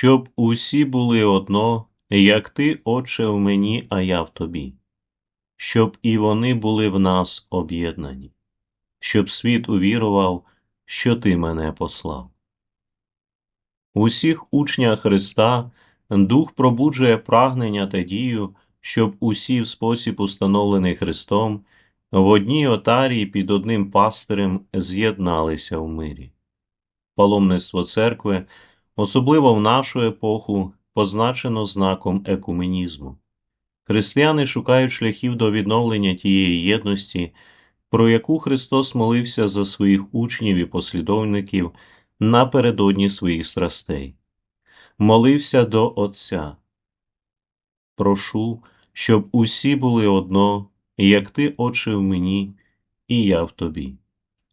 щоб усі були одно, як ти, Отче, в мені, а я в тобі, щоб і вони були в нас об'єднані, щоб світ увірував, що ти мене послав. Усіх учнях Христа Дух пробуджує прагнення та дію, щоб усі в спосіб, установлений Христом, в одній отарії під одним пастирем з'єдналися в мирі. Паломництво церкви, особливо в нашу епоху, позначено знаком екуменізму. Християни шукають шляхів до відновлення тієї єдності, про яку Христос молився за своїх учнів і послідовників напередодні своїх страстей. Молився до Отця. Прошу, щоб усі були одно, як ти, Отче, в мені, і я в тобі,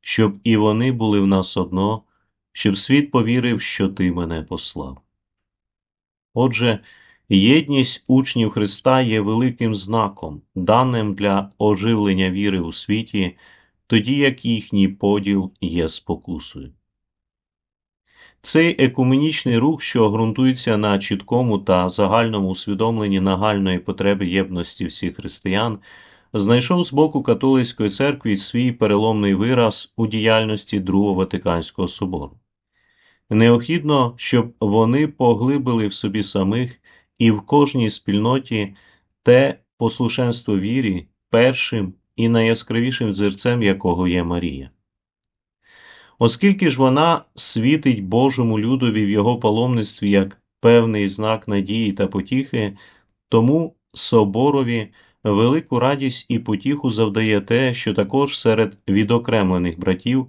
щоб і вони були в нас одно, щоб світ повірив, що ти мене послав. Отже, єдність учнів Христа є великим знаком, даним для оживлення віри у світі, тоді як їхній поділ є спокусою. Цей екуменічний рух, що ґрунтується на чіткому та загальному усвідомленні нагальної потреби єдності всіх християн, знайшов з боку католицької церкви свій переломний вираз у діяльності Другого Ватиканського собору. Необхідно, щоб вони поглибили в собі самих і в кожній спільноті те послушенство вірі, першим і найяскравішим дзерцем якого є Марія. Оскільки ж вона світить Божому людові в його паломництві як певний знак надії та потіхи, тому соборові велику радість і потіху завдає те, що також серед відокремлених братів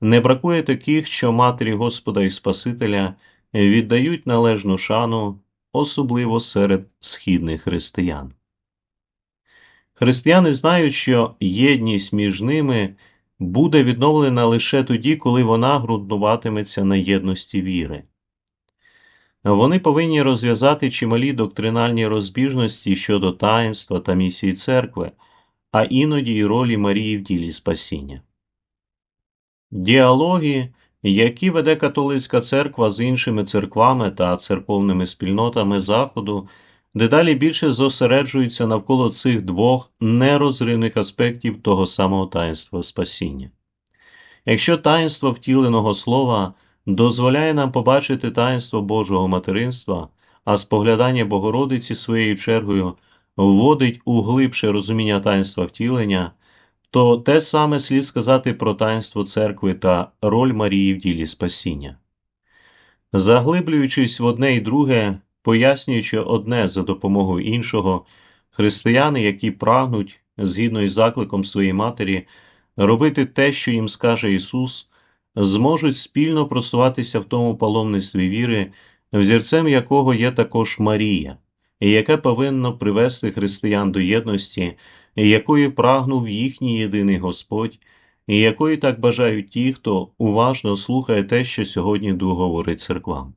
не бракує таких, що Матері Господа і Спасителя віддають належну шану, особливо серед східних християн. Християни знають, що єдність між ними буде відновлена лише тоді, коли вона ґрунтуватиметься на єдності віри. Вони повинні розв'язати чималі доктринальні розбіжності щодо таїнства та місії церкви, а іноді й ролі Марії в ділі спасіння. Діалоги, які веде католицька церква з іншими церквами та церковними спільнотами Заходу, дедалі більше зосереджуються навколо цих двох нерозривних аспектів того самого таїнства спасіння. Якщо таїнство втіленого слова дозволяє нам побачити таїнство Божого материнства, а споглядання Богородиці своєю чергою вводить у глибше розуміння таїнства втілення, то те саме слід сказати про таїнство церкви та роль Марії в ділі спасіння. Заглиблюючись в одне і друге, пояснюючи одне за допомогою іншого, християни, які прагнуть, згідно із закликом своєї матері, робити те, що їм скаже Ісус, зможуть спільно просуватися в тому паломництві віри, взірцем якого є також Марія, і яке повинно привести християн до єдності, якої прагнув їхній єдиний Господь, і якої так бажають ті, хто уважно слухає те, що сьогодні Дух говорить церквам.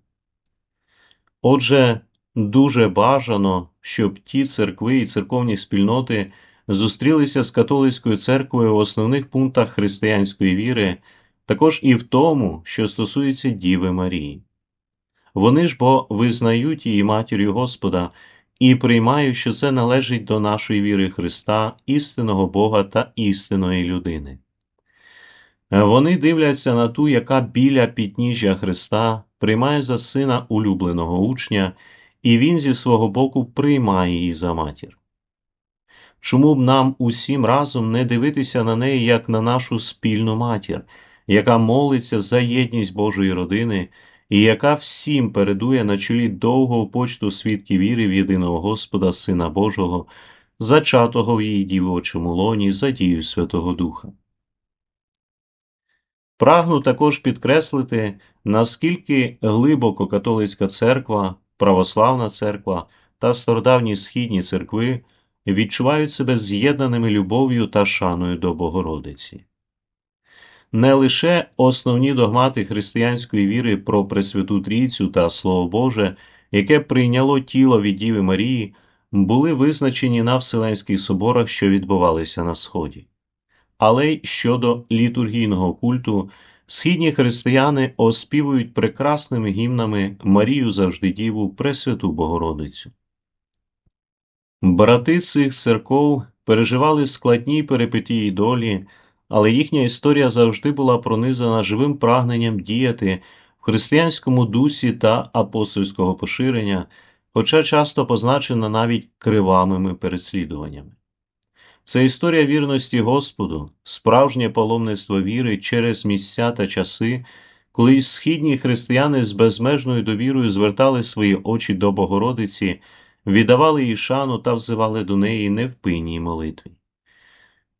Отже, дуже бажано, щоб ті церкви і церковні спільноти зустрілися з католицькою церквою в основних пунктах християнської віри, також і в тому, що стосується Діви Марії. Вони ж бо визнають її матір'ю Господа і приймають, що це належить до нашої віри Христа, істинного Бога та істинної людини. Вони дивляться на ту, яка біля підніжжя Христа приймає за сина улюбленого учня, і він зі свого боку приймає її за матір. Чому б нам усім разом не дивитися на неї як на нашу спільну матір, яка молиться за єдність Божої родини і яка всім передує на чолі довгого почту свідків віри в єдиного Господа, Сина Божого, зачатого в її дівочому лоні за дію Святого Духа. Прагну також підкреслити, наскільки глибоко католицька церква, православна церква та стародавні східні церкви відчувають себе з'єднаними любов'ю та шаною до Богородиці. Не лише основні догмати християнської віри про Пресвяту Трійцю та Слово Боже, яке прийняло тіло від Діви Марії, були визначені на Вселенських соборах, що відбувалися на Сході. Але й щодо літургійного культу, Східні християни оспівують прекрасними гімнами Марію завжди Діву Пресвяту Богородицю. Брати цих церков переживали складні перипетії долі, але їхня історія завжди була пронизана живим прагненням діяти в християнському дусі та апостольського поширення, хоча часто позначена навіть кривавими переслідуваннями. Це історія вірності Господу, справжнє паломництво віри через місця та часи, коли східні християни з безмежною довірою звертали свої очі до Богородиці, віддавали їй шану та взивали до неї невпинній молитві.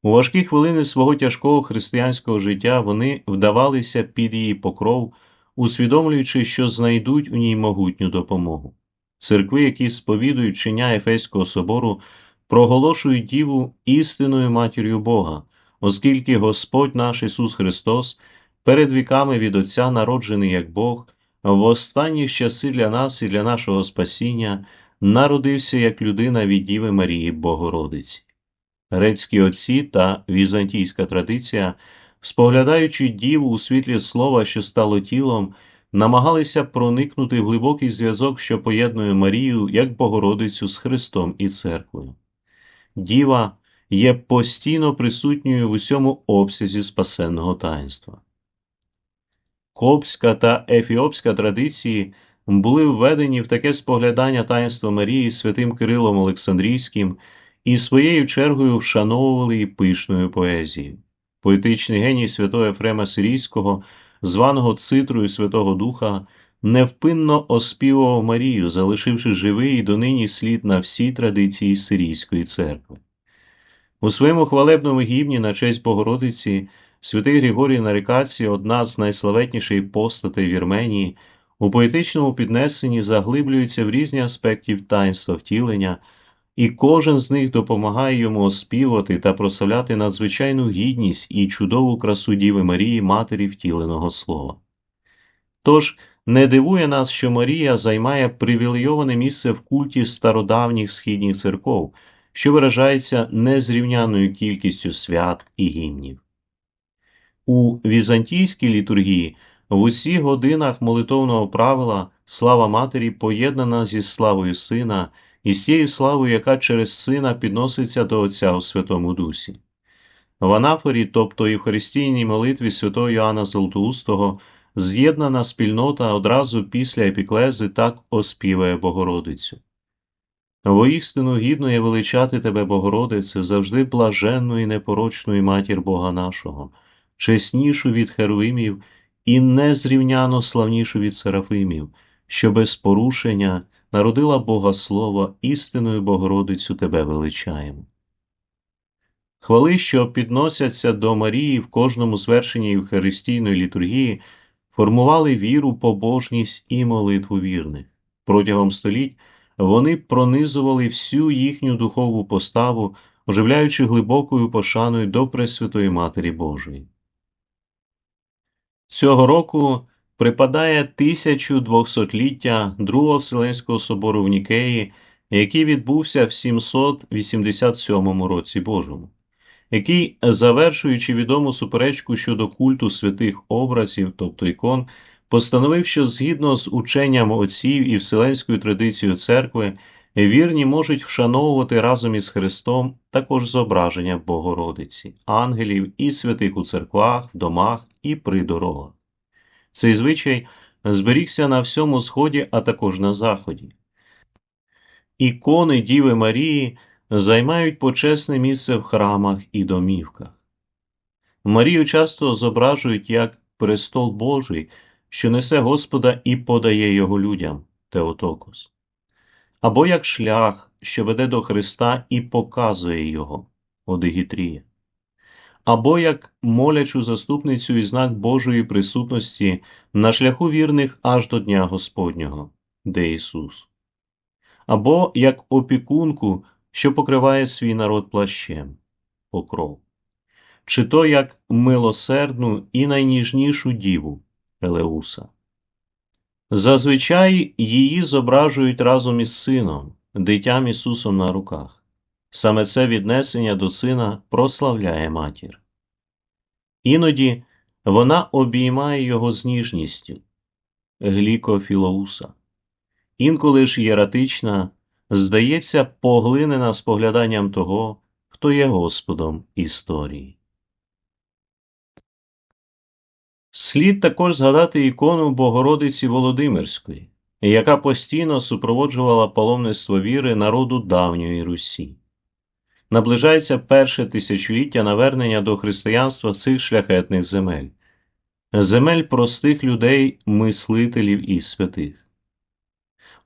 У важкі хвилини свого тяжкого християнського життя вони вдавалися під її покров, усвідомлюючи, що знайдуть у ній могутню допомогу. Церкви, які сповідують чиня Ефеського собору, проголошують Діву істинною матір'ю Бога, оскільки Господь наш Ісус Христос перед віками від Отця народжений як Бог, в останні часи для нас і для нашого спасіння народився як людина від Діви Марії Богородиці. Грецькі отці та візантійська традиція, споглядаючи Діву у світлі слова, що стало тілом, намагалися проникнути в глибокий зв'язок, що поєднує Марію як Богородицю з Христом і церквою. Діва є постійно присутньою в усьому обсязі спасенного таїнства. Копська та ефіопська традиції були введені в таке споглядання таїнства Марії святим Кирилом Олександрійським і своєю чергою вшановували її пишною поезією. Поетичний геній святого Ефрема Сирійського, званого цитрою Святого Духа, невпинно оспівував Марію, залишивши живий і донині слід на всій традиції Сирійської церкви. У своєму хвалебному гімні на честь Богородиці святий Григорій Нарикацій, одна з найславетніших постатей Вірменії, у поетичному піднесенні заглиблюється в різні аспекти таїнства втілення, і кожен з них допомагає йому оспівати та прославляти надзвичайну гідність і чудову красу Діви Марії, Матері втіленого Слова. Тож не дивує нас, що Марія займає привілейоване місце в культі стародавніх східніх церков, що виражається незрівняною кількістю свят і гімнів. У візантійській літургії в усіх годинах молитовного правила слава Матері поєднана зі славою Сина і з тією славою, яка через Сина підноситься до Отця у Святому Дусі. В анафорі, тобто і в христійній молитві святого Йоанна Золотоустого, з'єднана спільнота одразу після епіклези так оспіває Богородицю. Воістину гідно є величати тебе, Богородице, завжди блаженну і непорочну матір Бога нашого, чеснішу від херуїмів і незрівняно славнішу від серафимів, що без порушення народила Бога Слово, істинною Богородицю тебе величаємо. Хвали, що підносяться до Марії в кожному звершенні Євхаристійної літургії, формували віру, побожність і молитву вірних. Протягом століть вони пронизували всю їхню духову поставу, оживляючи глибокою пошаною до Пресвятої Матері Божої. Цього року припадає 1200-ліття Другого Вселенського собору в Нікеї, який відбувся в 787 році Божому, який, завершуючи відому суперечку щодо культу святих образів, тобто ікон, постановив, що згідно з ученням отців і вселенською традицією церкви, вірні можуть вшановувати разом із Христом також зображення Богородиці, ангелів і святих у церквах, в домах і при дорогах. Цей звичай зберігся на всьому сході, а також на заході. Ікони Діви Марії займають почесне місце в храмах і домівках. Марію часто зображують як престол Божий, що несе Господа і подає його людям Теотокос, або як шлях, що веде до Христа і показує Його Одигітрія, або як молячу заступницю і знак Божої присутності на шляху вірних аж до Дня Господнього, де Ісус, або як опікунку, що покриває свій народ плащем, покров, чи то як милосердну і найніжнішу діву. Елеуса. Зазвичай її зображують разом із сином, дитям Ісусом на руках. Саме це віднесення до сина прославляє матір. Іноді Вона обіймає його з ніжністю, глікофілоуса. Інколи ж єратична, здається, поглинена спогляданням того, хто є Господом історії. Слід також згадати ікону Богородиці Володимирської, яка постійно супроводжувала паломництво віри народу давньої Русі. Наближається перше тисячоліття навернення до християнства цих шляхетних земель, земель простих людей, мислителів і святих.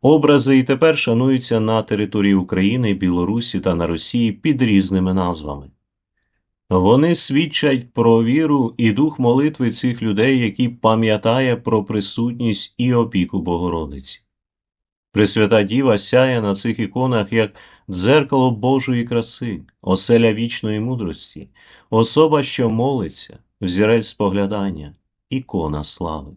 Образи і тепер шануються на території України, Білорусі та на Росії під різними назвами. Вони свідчать про віру і дух молитви цих людей, які пам'ятає про присутність і опіку Богородиці. Пресвята Діва сяє на цих іконах як дзеркало Божої краси, оселя вічної мудрості, особа, що молиться, взірець споглядання, ікона слави.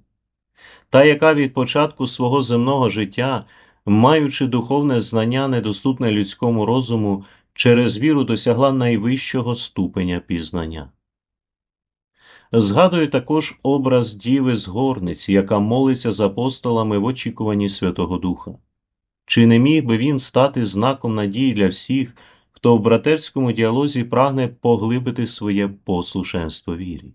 Та, яка від початку свого земного життя, маючи духовне знання, недоступне людському розуму, через віру досягла найвищого ступеня пізнання. Згадую також образ Діви з горниці, яка молиться з апостолами в очікуванні Святого Духа. Чи не міг би він стати знаком надії для всіх, хто в братерському діалозі прагне поглибити своє послушенство вірі?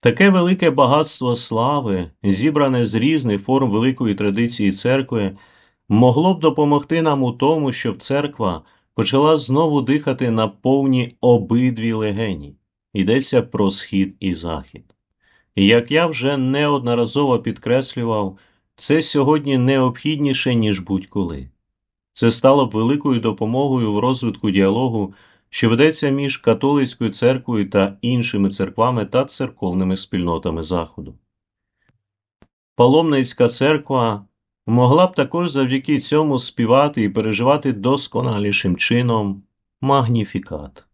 Таке велике багатство слави, зібране з різних форм великої традиції церкви, могло б допомогти нам у тому, щоб церква почала знову дихати на повні обидві легені. Йдеться про схід і захід. І як я вже неодноразово підкреслював, це сьогодні необхідніше, ніж будь-коли. Це стало б великою допомогою в розвитку діалогу, що ведеться між католицькою церквою та іншими церквами та церковними спільнотами Заходу. Паломницька церква могла б також завдяки цьому співати і переживати досконалішим чином магніфікат.